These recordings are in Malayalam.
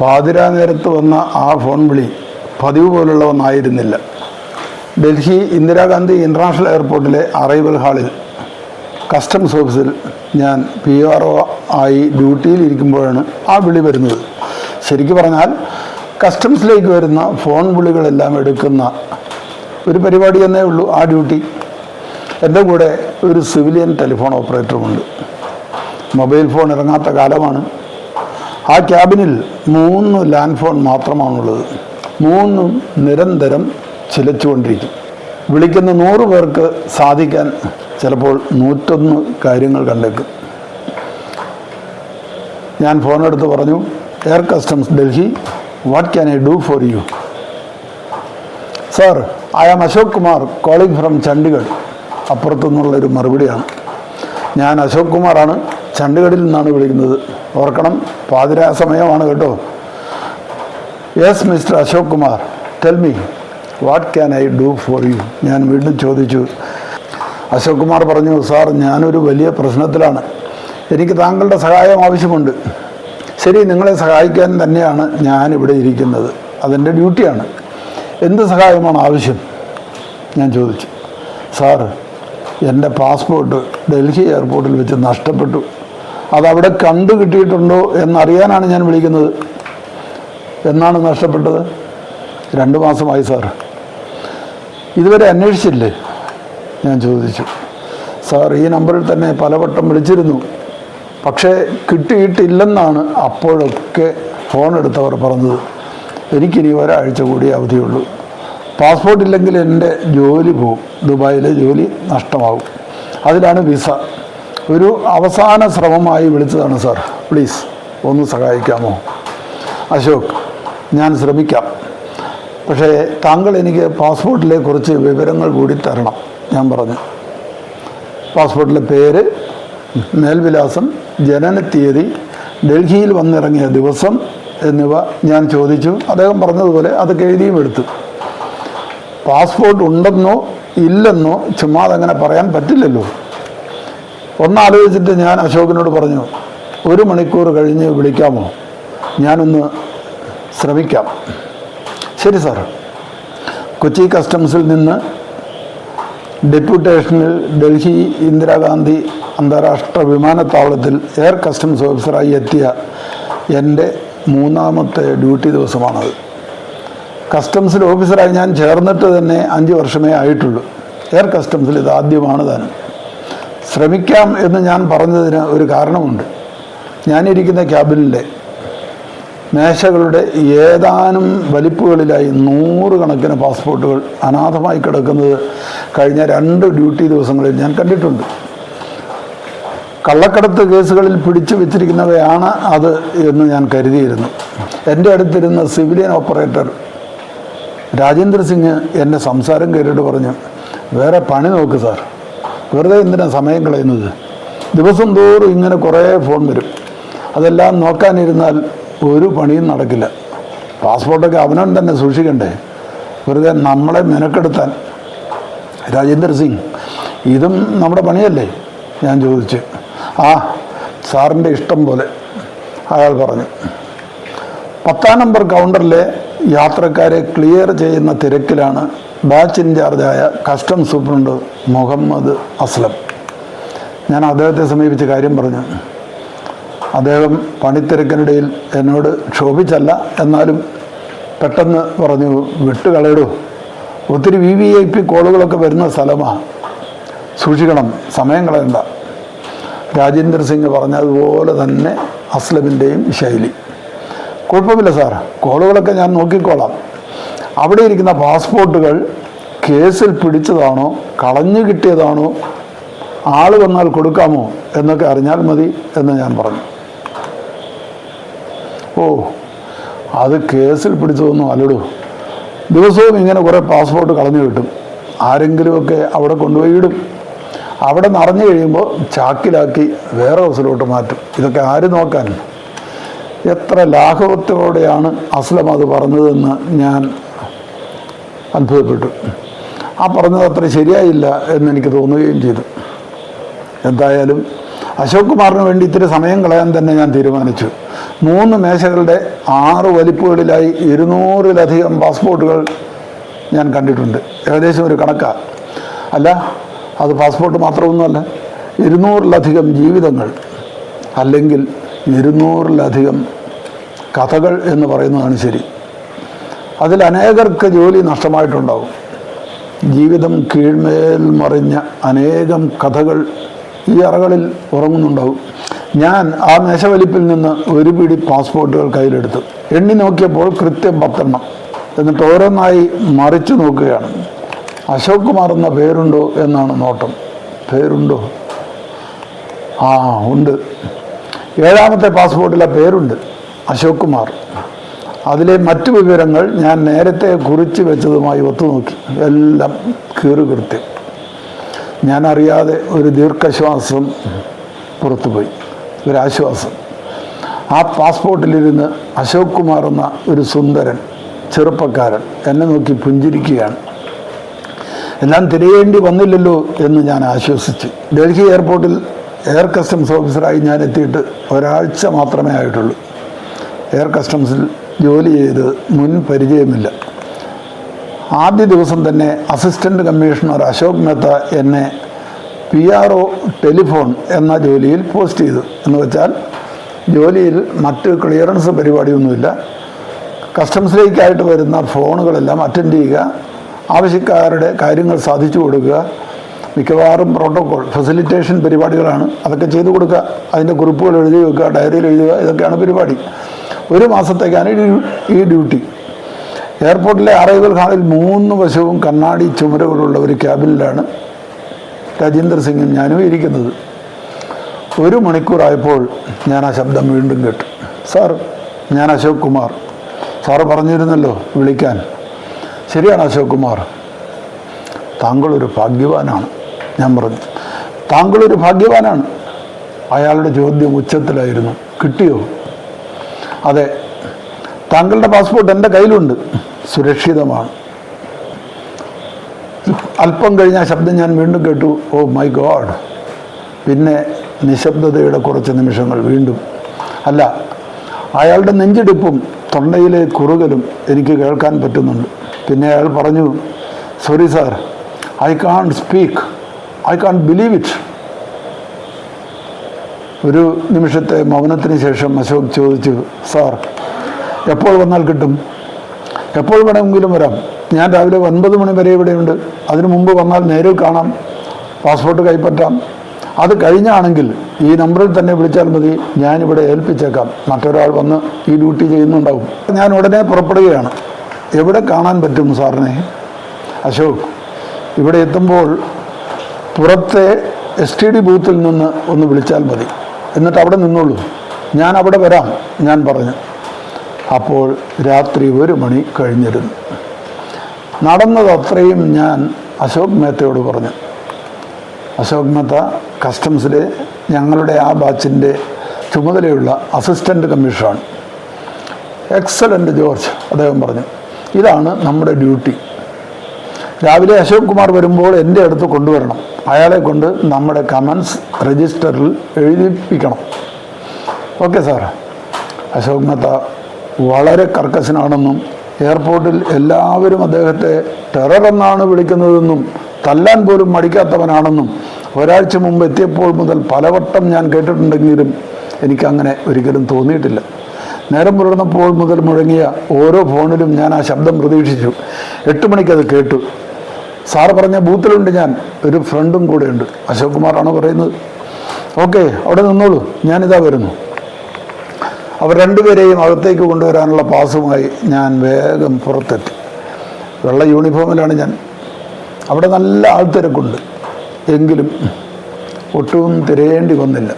പാതിരാ നേരത്ത് വന്ന ആ ഫോൺ വിളി പതിവ് പോലുള്ള ഒന്നായിരുന്നില്ല ഡൽഹി ഇന്ദിരാഗാന്ധി ഇന്റർനാഷണൽ എയർപോർട്ടിലെ അറൈവൽ ഹാളിൽ കസ്റ്റംസ് ഓഫീസിൽ ഞാൻ പി ആർ ഒ ആയി ഡ്യൂട്ടിയിൽ ഇരിക്കുമ്പോഴാണ് ആ വിളി വരുന്നത്. ശരിക്കും പറഞ്ഞാൽ കസ്റ്റംസിലേക്ക് വരുന്ന ഫോൺ വിളികളെല്ലാം എടുക്കുന്ന ഒരു പരിപാടി എന്നേ ഉള്ളൂ ആ ഡ്യൂട്ടി. എന്റെ കൂടെ ഒരു സിവിലിയൻ ടെലിഫോൺ ഓപ്പറേറ്ററുമുണ്ട്. മൊബൈൽ ഫോൺ ഇറങ്ങാത്ത കാലമാണ്. ആ ക്യാബിനിൽ മൂന്ന് ലാൻഡ് ഫോൺ മാത്രമാണുള്ളത്. മൂന്നും നിരന്തരം ചിലച്ചുകൊണ്ടിരിക്കും. വിളിക്കുന്ന നൂറ് പേർക്ക് സാധിക്കാൻ ചിലപ്പോൾ നൂറ്റൊന്ന് കാര്യങ്ങൾ കണ്ടേക്കും. ഞാൻ ഫോണെടുത്ത് പറഞ്ഞു air customs Delhi what can I do for you sir I am Ashok Kumar calling from Chandigarh അപ്പുറത്തു നിന്നുള്ളൊരു മറുപടിയാണ്. ഞാൻ അശോക് കുമാറാണ്. ചണ്ഡീഗഡിൽ നിന്നാണ് വിളിക്കുന്നത്. ഓർക്കണം പാതിരാ സമയമാണ് കേട്ടോ. Yes mister Ashok Kumar tell me what can I do for you ഞാൻ വീണ്ടും ചോദിച്ചു. അശോക് കുമാർ പറഞ്ഞു സാർ ഞാനൊരു വലിയ പ്രശ്നത്തിലാണ്. എനിക്ക് താങ്കളുടെ സഹായം ആവശ്യമുണ്ട്. ശരി നിങ്ങളെ സഹായിക്കാൻ തന്നെയാണ് ഞാൻ ഇവിടെ ഇരിക്കുന്നത്. അതെന്റെ ഡ്യൂട്ടിയാണ്. എന്ത് സഹായമാണ് ആവശ്യം? ഞാൻ ചോദിച്ചു. സാർ എന്റെ പാസ്പോർട്ട് ഡൽഹി എയർപോർട്ടിൽ വെച്ച് നഷ്ടപ്പെട്ടു. അതവിടെ കണ്ടു കിട്ടിയിട്ടുണ്ടോ എന്നറിയാനാണ് ഞാൻ വിളിക്കുന്നത്. എന്നാണ് നഷ്ടപ്പെട്ടത്? രണ്ട് മാസമായി സാർ. ഇതുവരെ അന്വേഷിച്ചില്ലേ? ഞാൻ ചോദിച്ചു. സാർ ഈ നമ്പറിൽ തന്നെ പലവട്ടം വിളിച്ചിരുന്നു. പക്ഷേ കിട്ടിയിട്ടില്ലെന്നാണ് അപ്പോഴൊക്കെ ഫോൺ എടുത്തവർ പറഞ്ഞത്. എനിക്കിനി ഒരാഴ്ച കൂടി അവധിയുള്ളൂ. പാസ്പോർട്ട് ഇല്ലെങ്കിൽ എന്റെ ജോലി പോവും. ദുബായിലെ ജോലി നഷ്ടമാകും അതിലാണ് വിസ. ഒരു അവസാന ശ്രമമായി വിളിച്ചതാണ് സാർ. പ്ലീസ് ഒന്ന് സഹായിക്കാമോ? അശോക് ഞാൻ ശ്രമിക്കാം. പക്ഷേ താങ്കൾ എനിക്ക് പാസ്പോർട്ടിലെ കുറച്ച് വിവരങ്ങൾ കൂടി തരണം ഞാൻ പറഞ്ഞു. പാസ്പോർട്ടിലെ പേര് മേൽവിലാസം ജനനത്തീയതി ഡൽഹിയിൽ വന്നിറങ്ങിയ ദിവസം എന്നിവ ഞാൻ ചോദിച്ചു. അദ്ദേഹം പറഞ്ഞതുപോലെ അതൊക്കെ എഴുതിയും എടുത്തു. പാസ്പോർട്ട് ഉണ്ടെന്നോ ഇല്ലെന്നോ ചുമ്മാ അതങ്ങനെ പറയാൻ പറ്റില്ലല്ലോ. ഒന്നാലോചിച്ചിട്ട് ഞാൻ അശോകനോട് പറഞ്ഞു ഒരു മണിക്കൂർ കഴിഞ്ഞ് വിളിക്കാമോ? ഞാനൊന്ന് ശ്രമിക്കാം. ശരി സാർ കൊച്ചി കസ്റ്റംസിൽ നിന്ന് ഡെപ്യൂട്ടേഷനിൽ ഡൽഹി ഇന്ദിരാഗാന്ധി അന്താരാഷ്ട്ര വിമാനത്താവളത്തിൽ എയർ കസ്റ്റംസ് ഓഫീസറായി എത്തിയ എന്റെ മൂന്നാമത്തെ ഡ്യൂട്ടി ദിവസമാണത്. കസ്റ്റംസിൽ ഓഫീസറായി ഞാൻ ചേർന്നിട്ട് തന്നെ അഞ്ച് വർഷമേ ആയിട്ടുള്ളൂ. എയർ കസ്റ്റംസിൽ ഇത് ആദ്യമാണ് താനും. ശ്രമിക്കാം എന്ന് ഞാൻ പറഞ്ഞതിന് ഒരു കാരണമുണ്ട്. ഞാനിരിക്കുന്ന ക്യാബിനിലെ മേശകളുടെ ഏതാനും വലിപ്പുകളിലായി നൂറുകണക്കിന് പാസ്പോർട്ടുകൾ അനാഥമായി കിടക്കുന്നത് കഴിഞ്ഞ രണ്ട് ഡ്യൂട്ടി ദിവസങ്ങളിൽ ഞാൻ കണ്ടിട്ടുണ്ട്. കള്ളക്കടത്ത് കേസുകളിൽ പിടിച്ചു വെച്ചിരിക്കുന്നവയാണ് അത് എന്ന് ഞാൻ കരുതിയിരുന്നു. എന്റെ അടുത്തിരുന്ന സിവിലിയൻ ഓപ്പറേറ്റർ രാജേന്ദ്ര സിംഗ് എന്റെ സംസാരം കേട്ടിട്ട് പറഞ്ഞു വേറെ പണി നോക്ക് സാർ. വെറുതെ എന്തിനാണ് സമയം കളയുന്നത്? ദിവസം തോറും ഇങ്ങനെ കുറേ ഫോൺ വരും. അതെല്ലാം നോക്കാനിരുന്നാൽ ഒരു പണിയും നടക്കില്ല. പാസ്പോർട്ടൊക്കെ അവനവൻ തന്നെ സൂക്ഷിക്കണ്ടേ? വെറുതെ നമ്മളെ മെനക്കെടുത്താൻ. രാജേന്ദ്ര സിംഗ് ഇതും നമ്മുടെ പണിയല്ലേ? ഞാൻ ചോദിച്ച്. ആ സാറിന്റെ ഇഷ്ടം പോലെ അയാൾ പറഞ്ഞു. പത്താം നമ്പർ കൗണ്ടറിലെ യാത്രക്കാരെ ക്ലിയർ ചെയ്യുന്ന തിരക്കിലാണ് ബാച്ച് ഇൻചാർജായ കസ്റ്റം സൂപ്രണ്ട് മുഹമ്മദ് അസ്ലം. ഞാൻ അദ്ദേഹത്തെ സമീപിച്ച് കാര്യം പറഞ്ഞു. അദ്ദേഹം പണിത്തിരക്കിനിടയിൽ എന്നോട് ക്ഷോഭിച്ചല്ല എന്നാലും പെട്ടെന്ന് പറഞ്ഞു വിട്ടുകളയിടൂ. ഒത്തിരി വി വി ഐ പി കോളുകളൊക്കെ വരുന്ന സ്ഥലമാണ് സൂക്ഷിക്കണം സമയം കളയണ്ട. രാജേന്ദ്ര സിംഗ് പറഞ്ഞതുപോലെ തന്നെ അസ്ലമിന്റെയും ശൈലി. കുഴപ്പമില്ല സാർ കോളുകളൊക്കെ ഞാൻ നോക്കിക്കോളാം. അവിടെ ഇരിക്കുന്ന പാസ്പോർട്ടുകൾ കേസിൽ പിടിച്ചതാണോ കളഞ്ഞു കിട്ടിയതാണോ ആൾ വന്നാൽ കൊടുക്കാമോ എന്നൊക്കെ അറിഞ്ഞാൽ മതി എന്ന് ഞാൻ പറഞ്ഞു. ഓ അത് കേസിൽ പിടിച്ചതൊന്നും അല്ലടൂ. ദിവസവും ഇങ്ങനെ കുറേ പാസ്പോർട്ട് കളഞ്ഞു കിട്ടും. ആരെങ്കിലുമൊക്കെ അവിടെ കൊണ്ടുപോയി ഇടും. അവിടെ നിറഞ്ഞു കഴിയുമ്പോൾ ചാക്കിലാക്കി വേറെ ഹൗസിലോട്ട് മാറ്റും. ഇതൊക്കെ ആര് നോക്കാൻ എത്ര ലാഘവത്തോടെയാണ് അസ്ലം അത് പറഞ്ഞതെന്ന് ഞാൻ അത്ഭുതപ്പെട്ടു. ആ പറഞ്ഞത് അത്ര ശരിയായില്ല എന്നെനിക്ക് തോന്നുകയും ചെയ്തു. എന്തായാലും അശോക് കുമാറിന് വേണ്ടി ഇത്തിരി സമയം കളയാൻ തന്നെ ഞാൻ തീരുമാനിച്ചു. മൂന്ന് മേശകളുടെ ആറ് വലിപ്പുകളിലായി ഇരുന്നൂറിലധികം പാസ്പോർട്ടുകൾ ഞാൻ കണ്ടിട്ടുണ്ട്. ഏകദേശം ഒരു കണക്കാണ് അല്ല അത് പാസ്പോർട്ട് മാത്രമൊന്നുമല്ല ഇരുന്നൂറിലധികം ജീവിതങ്ങൾ അല്ലെങ്കിൽ ഇരുന്നൂറിലധികം കഥകൾ എന്ന് പറയുന്നതാണ് ശരി. അതിൽ അനേകർക്ക് ജോലി നഷ്ടമായിട്ടുണ്ടാവും ജീവിതം കീഴ്മേൽ മറിഞ്ഞ അനേകം കഥകൾ ഈ അറകളിൽ ഉറങ്ങുന്നുണ്ടാവും ഞാൻ ആ മേശവലിപ്പിൽ നിന്ന് ഒരു പിടി പാസ്പോർട്ടുകൾ കയ്യിലെടുത്തു. എണ്ണി നോക്കിയപ്പോൾ കൃത്യം പത്തെണ്ണം. എന്നിട്ട് ഓരോന്നായി മറിച്ചു നോക്കുകയാണ്. അശോക് കുമാർ എന്ന പേരുണ്ടോ എന്നാണ് നോട്ടം. പേരുണ്ടോ? ആ ഉണ്ട്. ഏഴാമത്തെ പാസ്പോർട്ടിലെ പേരുണ്ട്. അശോക് കുമാർ. അതിലെ മറ്റു വിവരങ്ങൾ ഞാൻ നേരത്തെ കുറിച്ച് വെച്ചതുമായി ഒത്തുനോക്കി. എല്ലാം കീറുകൃത്യം ഞാൻ അറിയാതെ ഒരു ദീർഘശ്വാസം പുറത്തുപോയി. ഒരാശ്വാസം. ആ പാസ്പോർട്ടിലിരുന്ന് അശോക് കുമാർ എന്ന ഒരു സുന്ദരൻ ചെറുപ്പക്കാരൻ എന്നെ നോക്കി പുഞ്ചിരിക്കുകയാണ്. എല്ലാം തിരയേണ്ടി വന്നില്ലല്ലോ എന്ന് ഞാൻ ആശ്വസിച്ചു. ഡൽഹി എയർപോർട്ടിൽ എയർ കസ്റ്റംസ് ഓഫീസറായി ഞാൻ എത്തിയിട്ട് ഒരാഴ്ച മാത്രമേ ആയിട്ടുള്ളൂ. എയർ കസ്റ്റംസിൽ ജോലി ചെയ്ത് മുൻ പരിചയമില്ല. ആദ്യ ദിവസം തന്നെ അസിസ്റ്റന്റ് കമ്മീഷണർ അശോക് മേത്ത എന്നെ പി ആർ ഒ ടെലിഫോൺ എന്ന ജോലിയിൽ പോസ്റ്റ് ചെയ്തു. എന്ന് വെച്ചാൽ ജോലിയിൽ മറ്റ് ക്ലിയറൻസ് പരിപാടിയൊന്നുമില്ല. കസ്റ്റംസിലേക്കായിട്ട് വരുന്ന ഫോണുകളെല്ലാം അറ്റൻഡ് ചെയ്യുക ആവശ്യക്കാരുടെ കാര്യങ്ങൾ സാധിച്ചു കൊടുക്കുക മിക്കവാറും പ്രോട്ടോകോൾ ഫെസിലിറ്റേഷൻ പരിപാടികളാണ് അതൊക്കെ ചെയ്തു കൊടുക്കുക. അതിന്റെ കുറിപ്പുകൾ എഴുതി വെക്കുക ഡയറിയിൽ എഴുതുക ഇതൊക്കെയാണ് പരിപാടി. ഒരു മാസത്തേക്കാണ് ഈ ഡ്യൂട്ടി. എയർപോർട്ടിലെ അറൈവൽ ഹാളിൽ മൂന്ന് വശവും കണ്ണാടി ചുമരുകളുള്ള ഒരു ക്യാബിനിലാണ് രാജേന്ദ്ര സിംഗും ഞാനും ഇരിക്കുന്നത്. ഒരു മണിക്കൂറായപ്പോൾ ഞാൻ ആ ശബ്ദം വീണ്ടും കേട്ടു. സാർ ഞാൻ അശോക് കുമാർ. സാറ് പറഞ്ഞിരുന്നല്ലോ വിളിക്കാൻ. ശരിയാണ് അശോക് കുമാർ. താങ്കളൊരു ഭാഗ്യവാനാണ് ഞാൻ പറഞ്ഞു. താങ്കളൊരു ഭാഗ്യവാനാണ്. അയാളുടെ ചോദ്യം ഉച്ചത്തിലായിരുന്നു. കിട്ടിയോ? അതെ. താങ്കളുടെ പാസ്പോർട്ട് എന്റെ കയ്യിലുണ്ട്. സുരക്ഷിതമാണ്. അല്പം കഴിഞ്ഞ ശബ്ദം ഞാൻ വീണ്ടും കേട്ടു. Oh my God. പിന്നെ നിശബ്ദതയുടെ കുറച്ച് നിമിഷങ്ങൾ വീണ്ടും. അല്ല അയാളുടെ നെഞ്ചിടിപ്പും തൊണ്ടയിലെ കുറുകലും എനിക്ക് കേൾക്കാൻ പറ്റുന്നുണ്ട്. പിന്നെ അയാൾ പറഞ്ഞു sorry sir I can't speak I can't believe it ഒരു നിമിഷത്തെ മൗനത്തിന് ശേഷം അശോക് ചോദിച്ചു സാർ എപ്പോൾ വന്നാൽ കിട്ടും? എപ്പോൾ വേണമെങ്കിലും വരാം. ഞാൻ രാവിലെ ഒൻപത് മണി വരെ ഇവിടെയുണ്ട്. അതിനു മുമ്പ് വന്നാൽ നേരിൽ കാണാം. പാസ്പോർട്ട് കൈപ്പറ്റാം. അത് കഴിഞ്ഞാണെങ്കിൽ ഈ നമ്പറിൽ തന്നെ വിളിച്ചാൽ മതി. ഞാനിവിടെ ഏൽപ്പിച്ചേക്കാം. മറ്റൊരാൾ വന്ന് ഈ ഡ്യൂട്ടി ചെയ്യുന്നുണ്ടാവും. ഞാൻ ഉടനെ പുറപ്പെടുകയാണ്. എവിടെ കാണാൻ പറ്റും സാറിനെ? അശോക് ഇവിടെ എത്തുമ്പോൾ പുറത്തെ എസ് ടി ഡി ബൂത്തിൽ നിന്ന് ഒന്ന് വിളിച്ചാൽ മതി. എന്നിട്ട് അവിടെ നിന്നുള്ളൂ ഞാൻ അവിടെ വരാം ഞാൻ പറഞ്ഞു. അപ്പോൾ രാത്രി ഒരു മണി കഴിഞ്ഞിരുന്നു. നടന്നത് അത്രയും ഞാൻ അശോക് മേത്തയോട് പറഞ്ഞു. അശോക് മേത്ത കസ്റ്റംസിലെ ഞങ്ങളുടെ ആ ബാച്ചിന്റെ ചുമതലയുള്ള അസിസ്റ്റന്റ് കമ്മീഷണർ എക്സലന്റ് ജോർജ് അദ്ദേഹം പറഞ്ഞു. ഇതാണ് നമ്മുടെ ഡ്യൂട്ടി. രാവിലെ അശോക് കുമാർ വരുമ്പോൾ എന്റെ അടുത്ത് കൊണ്ടുവരണം. അയാളെ കൊണ്ട് നമ്മുടെ കമൻസ് രജിസ്റ്ററിൽ എഴുതിപ്പിക്കണം. ഓക്കെ സാർ അശോക് മെത്ത വളരെ കർക്കശനാണെന്നും എയർപോർട്ടിൽ എല്ലാവരും അദ്ദേഹത്തെ ടെറർ എന്നാണ് വിളിക്കുന്നതെന്നും തല്ലാൻ പോലും മടിക്കാത്തവനാണെന്നും ഒരാഴ്ച മുമ്പ് എത്തിയപ്പോൾ മുതൽ പലവട്ടം ഞാൻ കേട്ടിട്ടുണ്ടെങ്കിലും എനിക്കങ്ങനെ ഒരിക്കലും തോന്നിയിട്ടില്ല. നേരം പുലർന്നപ്പോൾ മുതൽ മുഴങ്ങിയ ഓരോ ഫോണിലും ഞാൻ ആ ശബ്ദം പ്രതീക്ഷിച്ചു. എട്ട് മണിക്കത് കേട്ടു. സാറ് പറഞ്ഞ ബൂത്തിലുണ്ട് ഞാൻ. ഒരു ഫ്രണ്ടും കൂടെ ഉണ്ട് അശോക് കുമാറാണ് പറയുന്നത്. ഓക്കെ അവിടെ നിന്നോളൂ. ഞാനിതാ വരുന്നു. അവർ രണ്ടുപേരെയും അകത്തേക്ക് കൊണ്ടുവരാനുള്ള പാസുമായി ഞാൻ വേഗം പുറത്തെത്തി. വെള്ള യൂണിഫോമിലാണ് ഞാൻ. അവിടെ നല്ല ആൾത്തിരക്കുണ്ട്. എങ്കിലും ഒട്ടും തിരയേണ്ടി വന്നില്ല.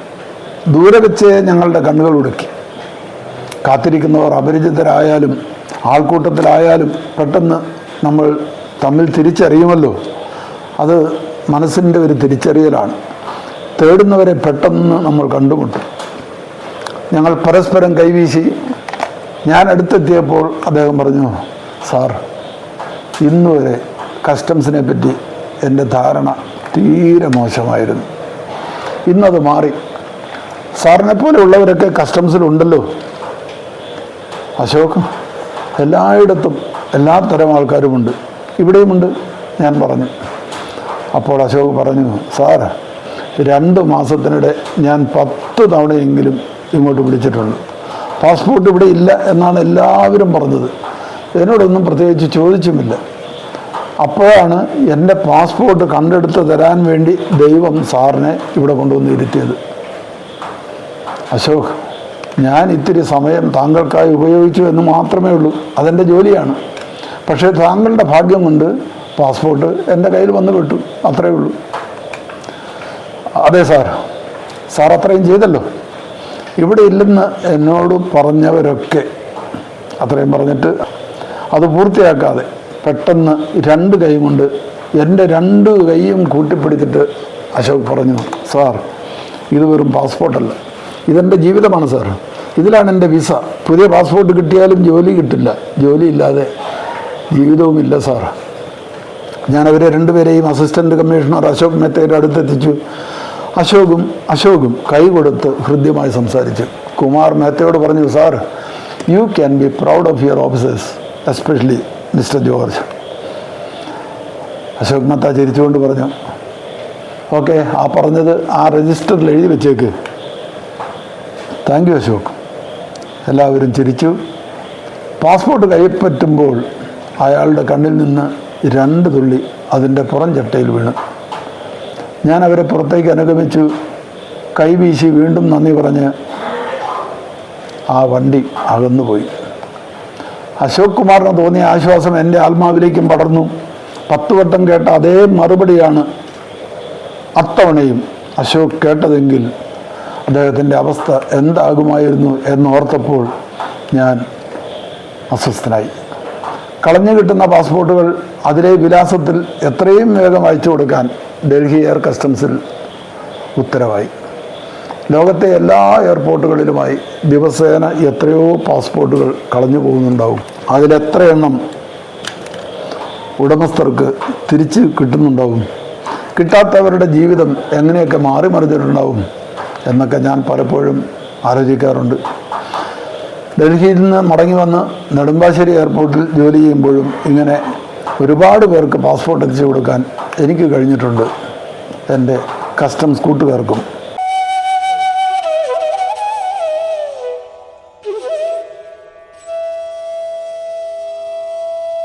ദൂരെ വെച്ച് ഞങ്ങളുടെ കണ്ണുകൾ ഉടുക്കി. കാത്തിരിക്കുന്നവർ അപരിചിതരായാലും ആൾക്കൂട്ടത്തിലായാലും പെട്ടെന്ന് നമ്മൾ തമ്മിൽ തിരിച്ചറിയുമല്ലോ. അത് മനസ്സിന്റെ ഒരു തിരിച്ചറിയലാണ്. തേടുന്നവരെ പെട്ടെന്ന് നമ്മൾ കണ്ടുമുട്ടും. ഞങ്ങൾ പരസ്പരം കൈവീശി. ഞാൻ അടുത്തെത്തിയപ്പോൾ അദ്ദേഹം പറഞ്ഞു സാർ ഇന്നുവരെ കസ്റ്റംസിനെ പറ്റി എന്റെ ധാരണ തീരെ മോശമായിരുന്നു. ഇന്നത് മാറി. സാറിനെ പോലെ ഉള്ളവരൊക്കെ കസ്റ്റംസിലുണ്ടല്ലോ. അശോക് എല്ലായിടത്തും എല്ലാ തരം ആൾക്കാരുമുണ്ട്. ഇവിടെയുമുണ്ട് ഞാൻ പറഞ്ഞു. അപ്പോൾ അശോക് പറഞ്ഞു സാർ രണ്ട് മാസത്തിനിടെ ഞാൻ പത്ത് തവണയെങ്കിലും ഇങ്ങോട്ട് വിളിച്ചിട്ടുണ്ട്. പാസ്പോർട്ട് ഇവിടെ ഇല്ല എന്നാണ് എല്ലാവരും പറഞ്ഞത്. എന്നോടൊന്നും പ്രത്യേകിച്ച് ചോദിച്ചുമില്ല. അപ്പോഴാണ് എന്റെ പാസ്പോർട്ട് കണ്ടെടുത്ത് തരാൻ വേണ്ടി ദൈവം സാറിനെ ഇവിടെ കൊണ്ടുവന്ന് ഇരുത്തിയത്. അശോക് ഞാൻ ഇത്തിരി സമയം താങ്കൾക്കായി ഉപയോഗിച്ചു എന്ന് മാത്രമേ ഉള്ളൂ. അതെന്റെ ജോലിയാണ്. പക്ഷേ താങ്കളുടെ ഭാഗ്യം കൊണ്ട് പാസ്പോർട്ട് എന്റെ കയ്യിൽ വന്ന് കിട്ടും അത്രയേ ഉള്ളൂ. അതെ സാർ. സാർ അത്രയും ചെയ്തല്ലോ. ഇവിടെ ഇല്ലെന്ന് എന്നോട് പറഞ്ഞവരൊക്കെ അത്രയും പറഞ്ഞിട്ട് അത് പൂർത്തിയാക്കാതെ പെട്ടെന്ന് രണ്ട് കൈ കൊണ്ട് എന്റെ രണ്ട് കൈയും കൂട്ടിപ്പിടിച്ചിട്ട് അശോക് പറഞ്ഞു സാർ ഇത് വെറും പാസ്പോർട്ടല്ല. ഇതെന്റെ ജീവിതമാണ് സാർ. ഇതിലാണ് എന്റെ വിസ. പുതിയ പാസ്പോർട്ട് കിട്ടിയാലും ജോലി കിട്ടില്ല. ജോലി ഇല്ലാതെ ജീവിതവുമില്ല സാർ. ഞാൻ അവരെ രണ്ടുപേരെയും അസിസ്റ്റന്റ് കമ്മീഷണർ അശോക് മെത്തയുടെ അടുത്തെത്തിച്ചു. അശോകും അശോകും കൈ കൊടുത്ത് ഹൃദ്യമായി സംസാരിച്ചു. കുമാർ മേത്തയോട് പറഞ്ഞു sir you can be proud of your officers especially mister George. Ashok Mehta ചിരിച്ചുകൊണ്ട് പറഞ്ഞു ഓക്കെ ആ പറഞ്ഞത് ആ രജിസ്റ്ററിൽ എഴുതി വെച്ചേക്ക്. Thank you Ashok. എല്ലാവരും ചിരിച്ചു. പാസ്പോർട്ട് കൈപ്പറ്റുമ്പോൾ അയാളുടെ കണ്ണിൽ നിന്ന് രണ്ട് തുള്ളി അതിന്റെ പുറം ചട്ടയിൽ വീണു. ഞാൻ അവരെ പുറത്തേക്ക് അനുഗമിച്ചു. കൈവീശി വീണ്ടും നന്ദി പറഞ്ഞ് ആ വണ്ടി അകന്നുപോയി. അശോക് കുമാറിന് തോന്നിയ ആശ്വാസം എന്റെ ആത്മാവിലേക്കും പടർന്നു. പത്ത് വട്ടം കേട്ട അതേ മറുപടിയാണ് അത്തവണയും അശോക് കേട്ടതെങ്കിൽ അദ്ദേഹത്തിന്റെ അവസ്ഥ എന്താകുമായിരുന്നു എന്നോർത്തപ്പോൾ ഞാൻ അസ്വസ്ഥനായി. കളഞ്ഞു കിട്ടുന്ന പാസ്പോർട്ടുകൾ അതിലെ വിലാസത്തിൽ എത്രയും വേഗം അയച്ചു കൊടുക്കാൻ ഡൽഹി എയർ കസ്റ്റംസിൽ ഉത്തരവായി. ലോകത്തെ എല്ലാ എയർപോർട്ടുകളിലുമായി ദിവസേന എത്രയോ പാസ്പോർട്ടുകൾ കളഞ്ഞു പോകുന്നുണ്ടാവും. അതിലെത്ര എണ്ണം ഉടമസ്ഥർക്ക് തിരിച്ച് കിട്ടുന്നുണ്ടാവും. കിട്ടാത്തവരുടെ ജീവിതം എങ്ങനെയൊക്കെ മാറി മറിഞ്ഞിട്ടുണ്ടാവും എന്നൊക്കെ ഞാൻ പലപ്പോഴും ആലോചിക്കാറുണ്ട്. ഡൽഹിയിൽ നിന്ന് മടങ്ങി വന്ന് നെടുമ്പാശ്ശേരി എയർപോർട്ടിൽ ജോലി ചെയ്യുമ്പോഴും ഇങ്ങനെ ഒരുപാട് പേർക്ക് പാസ്പോർട്ട് എത്തിച്ചു കൊടുക്കാൻ എനിക്ക് കഴിഞ്ഞിട്ടുണ്ട് എന്റെ കസ്റ്റംസ് കൂട്ടുകാർക്കും.